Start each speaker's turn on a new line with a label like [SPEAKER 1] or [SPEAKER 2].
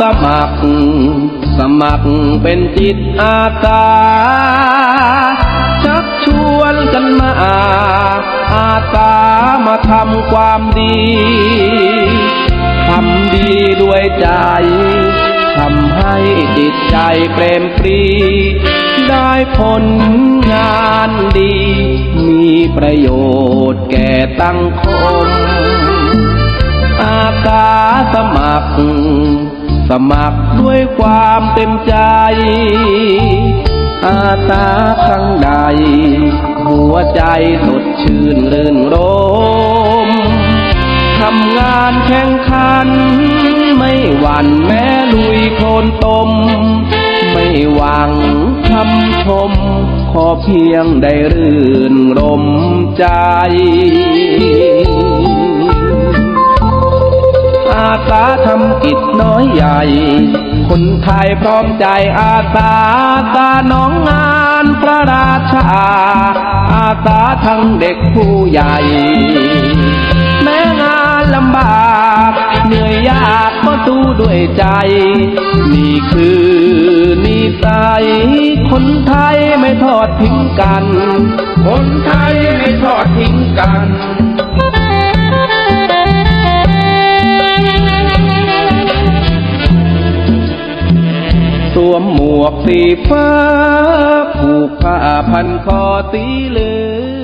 [SPEAKER 1] สมัครเป็นจิตอาสาชักชวนกันมาอาสามาทำความดี ทำดีด้วยใจทำให้จิตใจเปรมปรี ได้ผลงานดี มีประโยชน์แก่สังคม มัครด้วยความเต็มใจ อาสาครั้งใด หัวใจสดชื่นรื่นรมทำงานแข่งขัน ไม่หวั่นแม้ลุยโคลนตม ไม่หวังคำชม ขอเพียงได้รื่นรมใจ อาสาทำกิจน้อยใหญ่ คนไทยพร้อมใจอาสาสาน้องงานพระราชา อาสาทั้งเด็กผู้ใหญ่ แม้งานลำบากเหนื่อยยากก็สู้ด้วยใจ นี่คือนิสัยคนไทยไม่ทอดทิ้งกัน คนไทยไม่ทอดทิ้งกัน วมหมวกสีฟ้า ผูกผ้าพันคอสีเหลือง